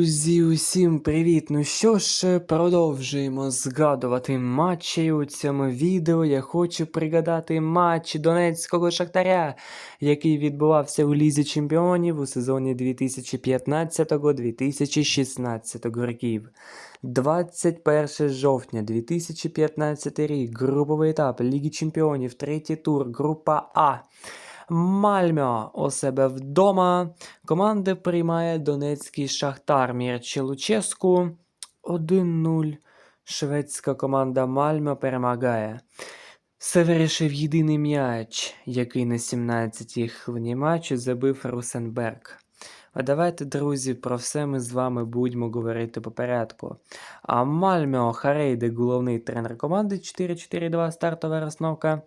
Друзі, усім привіт! Ну що ж, продовжуємо згадувати матчі. У цьому відео я хочу пригадати матч Донецького Шахтаря, який відбувався у Лізі Чемпіонів у сезоні 2015-2016 років. 21 жовтня 2015 рік, груповий етап Ліги Чемпіонів, третій тур, група А. Мальмьо у себе вдома. Команда приймає Донецький Шахтар Мірчі Луческу 1-0. Шведська команда Мальмьо перемагає. Це вирішив єдиний м'яч, який на 17-й хвилині матчу забив Русенберг. А давайте, друзі, про все ми з вами будемо говорити по порядку. А Мальмьо Харейде, головний тренер команди 4-4-2, стартова розновка.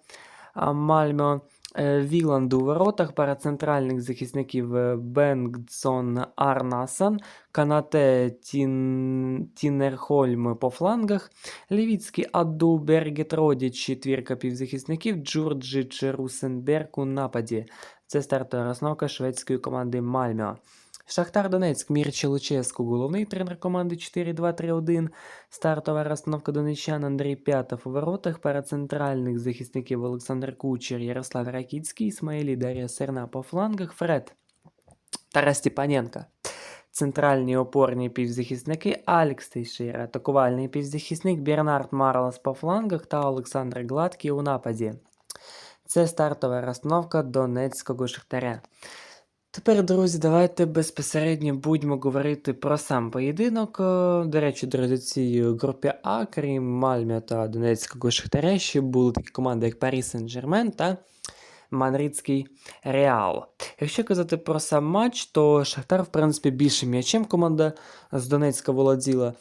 А Мальмьо Е, Віланд у воротах, пара центральних захисників е, Бенгдсон Арнасан, Канате Тін... Тінерхольм по флангах, Лівіцький Адду Бергет Родіч, четвірка півзахисників, Джорджич Русенберг у нападі. Це стартова розновка шведської команди Мальмьо. Шахтар Донецьк, Мірчі Луческу, головний тренер команди 4-2-3-1. Стартова розстановка донечан Андрій П'ятов у воротах, пара центральних захисників Олександр Кучер, Ярослав Ракіцький, Ісмаїлі, Дар'я Серна по флангах, Фред, Тарас Степаненко. Центральні опорні півзахисники Алекс Тейшира, атакувальний півзахисник Бернард Марлас по флангах та Олександр Гладкий у нападі. Це стартова розстановка Донецького Шахтаря. Тепер, друзі, давайте безпосередньо будемо говорити про сам поєдинок. Е, До речі, друзі, цій групі А, крім Мальмя та Донецького Шахтаря, ще були такі команди, як Парі Сен-Жермен та Мадридський Реал. Якщо казати про сам матч, то Шахтар, в принципі, більше м'ячем команда з Донецька володіла.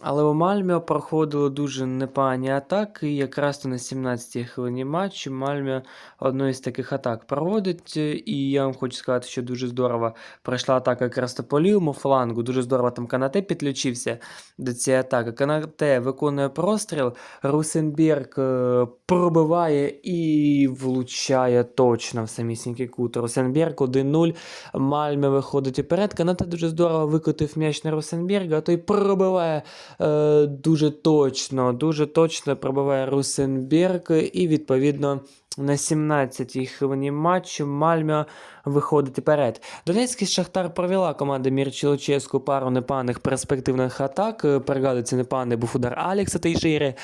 Але у Мальміо проходили дуже непогані атаки. І якраз на 17-й хвилині матчу Мальміо одну із таких атак проводить. І я вам хочу сказати, що дуже здорово пройшла атака якраз по лівому флангу. Дуже здорово там Канате підключився до цієї атаки. Канате виконує простріл, Русенберг е, пробиває і влучає точно в самісінький кут. Русенберг 1-0. Мальме виходить уперед. Канате дуже здорово викотив м'яч на Русенберга, а той пробиває е, дуже точно, дуже точно пробиває Русенберг, і відповідно на 17-й хвилині матчу Мальмьо виходить вперед. Донецький Шахтар провела команда Мірчилоческу пару непаних перспективних атак. Е, Пригадується непаний був удар Алекса Тейшири. Е,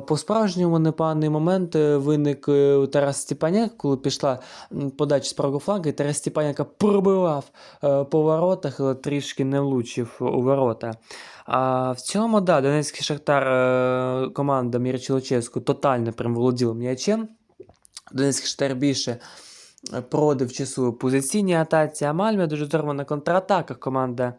По-справжньому непаний момент е, виник у Тарас Степаняк, коли пішла подача з правого флангу, і Тарас Степаняка пробивав по воротах, але трішки не влучив у ворота. А в цьому, да, Донецький Шахтар, команда Міра Мірчилоческу тотально прям володіла м'ячем. Донецький Шахтар більше е, продав часу позиційній атаці, а Мальмя дуже здорово на контратаках команда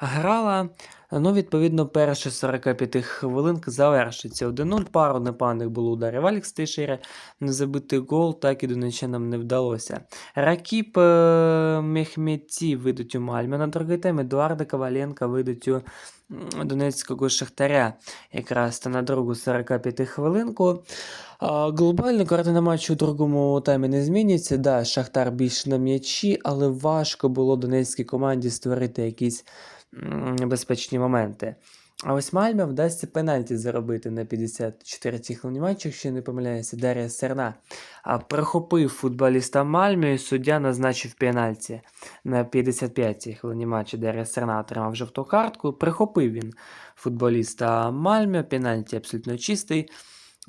грала. Ну, відповідно, перші 45 хвилин завершиться 1-0. Пару непаних було ударів Алекс Тейшера. Не забитий гол, так і донечанам не вдалося. Ракіп е, Мехметі вийдуть у Мальмя. На другий тайм Едуарда Коваленка вийдуть у Донецького Шахтаря. Якраз та на другу 45 хвилинку. Глобально картина матчу у другому таймі не зміниться. Да, Шахтар більше на м'ячі, але важко було донецькій команді створити якісь небезпечні моменти. А ось Мальмя вдасться пенальті заробити на 54-й хвилині матчу, якщо не помиляюся, Дар'я Серна. А прихопив футболіста Мальмі, і суддя назначив пенальті на 55-й хвилині матчу. Дар'я Серна отримав жовту картку. Прихопив він футболіста Мальмі, пенальті абсолютно чистий.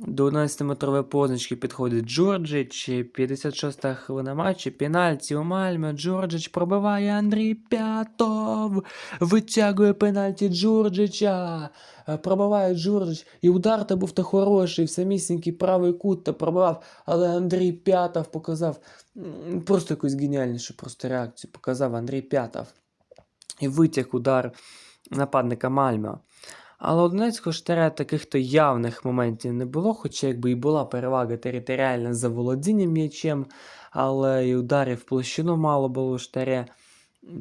До 11-метрової позначки підходить Джорджич, 56-та хвилина матчу, пенальті у Мальмі, Джорджич пробиває Андрій П'ятов, витягує пенальті Джорджича, Е, пробиває Джорджич, і удар то був то хороший, в самісінький правий кут та пробивав, але Андрій П'ятов показав просто якусь геніальнішу просто реакцію, показав Андрій П'ятов. І витяг удар нападника Мальмё. Але у Донецького штаря таких то явних моментів не було, хоча якби і була перевага територіальна за володінням м'ячем, але і ударів в площину мало було у штаря.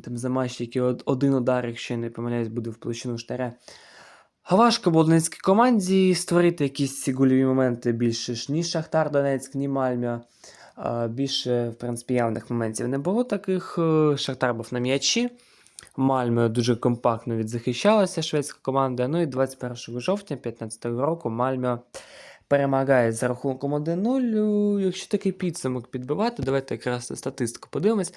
Там за матч тільки один удар, якщо я не помиляюсь, буде в площину штаря. Важко було Донецькій команді створити якісь ці гольові моменти більше ні Шахтар Донецьк, ні Мальмя. Більше, в принципі, явних моментів не було таких. Е, Шахтар був на м'ячі. Мальме дуже компактно відзахищалася шведська команда. Ну і 21 жовтня 2015 року Мальме перемагає за рахунком 1-0. Якщо такий підсумок підбивати, давайте якраз на статистику подивимось.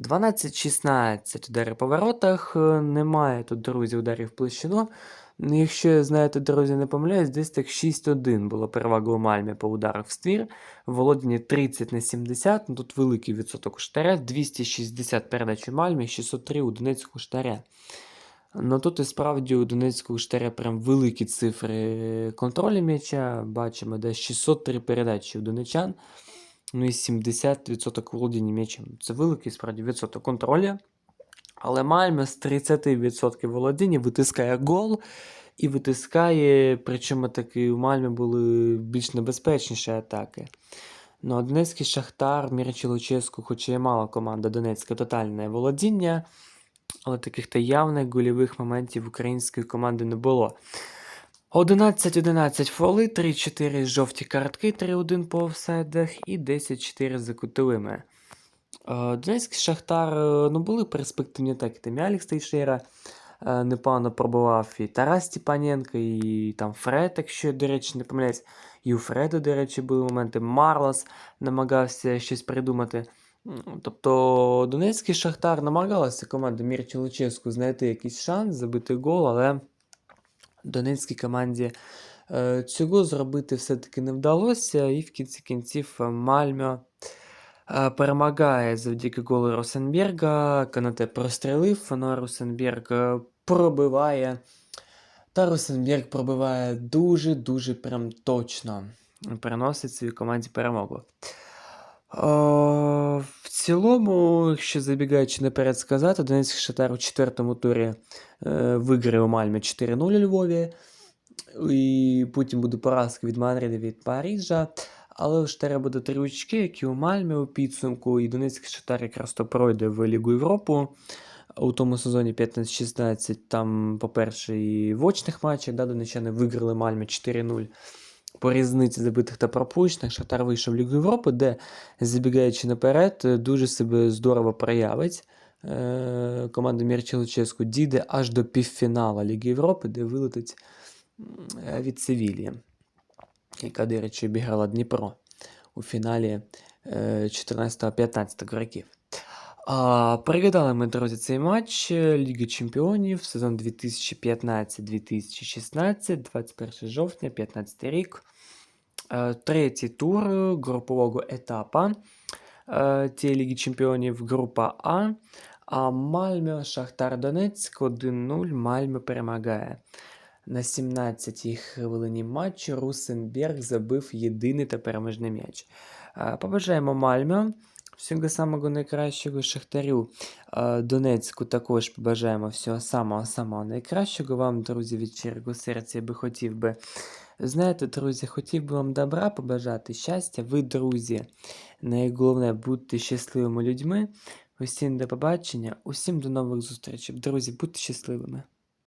12-16 удари по воротах. Немає тут, друзі, ударів в площину. Ну, Якщо я знаєте, друзі, не помиляюсь, десь так 6-1 було перевага у Мальмі по ударах в ствір. Володіння 30 на 70, ну тут великий відсоток у штаря, 260 передач у Мальмі, 603 у Донецького штаря. Ну тут і справді у Донецького штаря прям великі цифри контролю м'яча. Бачимо, де 603 передачі у донечан. Ну і 70% володіння м'ячем. Це великий справді відсоток контролю. Але Мальме з 30% володіння витискає гол і витискає, причому таки у Мальме були більш небезпечніші атаки. Ну, Донецький Шахтар, Мірчі Луческу, хоча і мала команда Донецька тотальне володіння, але таких та явних гольових моментів української команди не було. 11-11 фоли, 3-4 жовті картки, 3-1 по офсайдах і 10-4 за кутовими. Е, Донецький Шахтар, е, ну були перспективні атаки. Там і Алекс Тейшера е, непогано пробував, і Тарас Степаненко, і там Фред, якщо до речі, не помиляюсь. І у Фреда, до речі, були моменти. Марлос намагався щось придумати. Тобто Донецький Шахтар намагалася команда Мірчі Луческу знайти якийсь шанс, забити гол, але Донецькій команді цього зробити все-таки не вдалося, і в кінці кінців Мальмьо перемагає завдяки голу Росенберга. Канате прострелив, але Росенберг е, пробиває. Та Росенберг пробиває дуже-дуже прям точно. Переносить своїй команді перемогу. Е, в цілому, якщо забігаючи наперед сказати, Донецький Шахтар у четвертому турі е, виграє у Мальмі 4-0 у Львові. І потім буде поразка від Мадрида від Парижа. Але у Штара буде три очки, які у Мальмі у підсумку. І Донецький Шахтар якраз то пройде в Лігу Європу. У тому сезоні 15-16 там, по-перше, і в очних матчах да, донечани виграли Мальмі 4-0 по різниці забитих та пропущених. Шахтар вийшов в Лігу Європи, де, забігаючи наперед, дуже себе здорово проявить. Е, Команда Мірча Луческу дійде аж до півфіналу Ліги Європи, де вилетить від Севілії, яка, до речі, обіграла Дніпро у фіналі е, 14-15 років. А, Пригадали ми, друзі, цей матч е, Ліги Чемпіонів сезон 2015-2016, 21 жовтня, 15 рік. Е, Третій тур е, групового етапа е, цієї Ліги Чемпіонів, група А. А Мальмö Шахтар Донецьк 1-0. Мальмö перемагає. На 17-й хвилині матчу Русенберг забив єдиний та переможний м'яч. Побажаємо Мальмö. Всього самого найкращого Шахтарю Донецьку також побажаємо всього самого-самого найкращого вам, друзі, від щирого серця я би хотів би. Знаєте, друзі, хотів би вам добра побажати, щастя, ви, друзі. Найголовне, будьте щасливими людьми. Усім до побачення, усім до нових зустрічей. Друзі, будьте щасливими.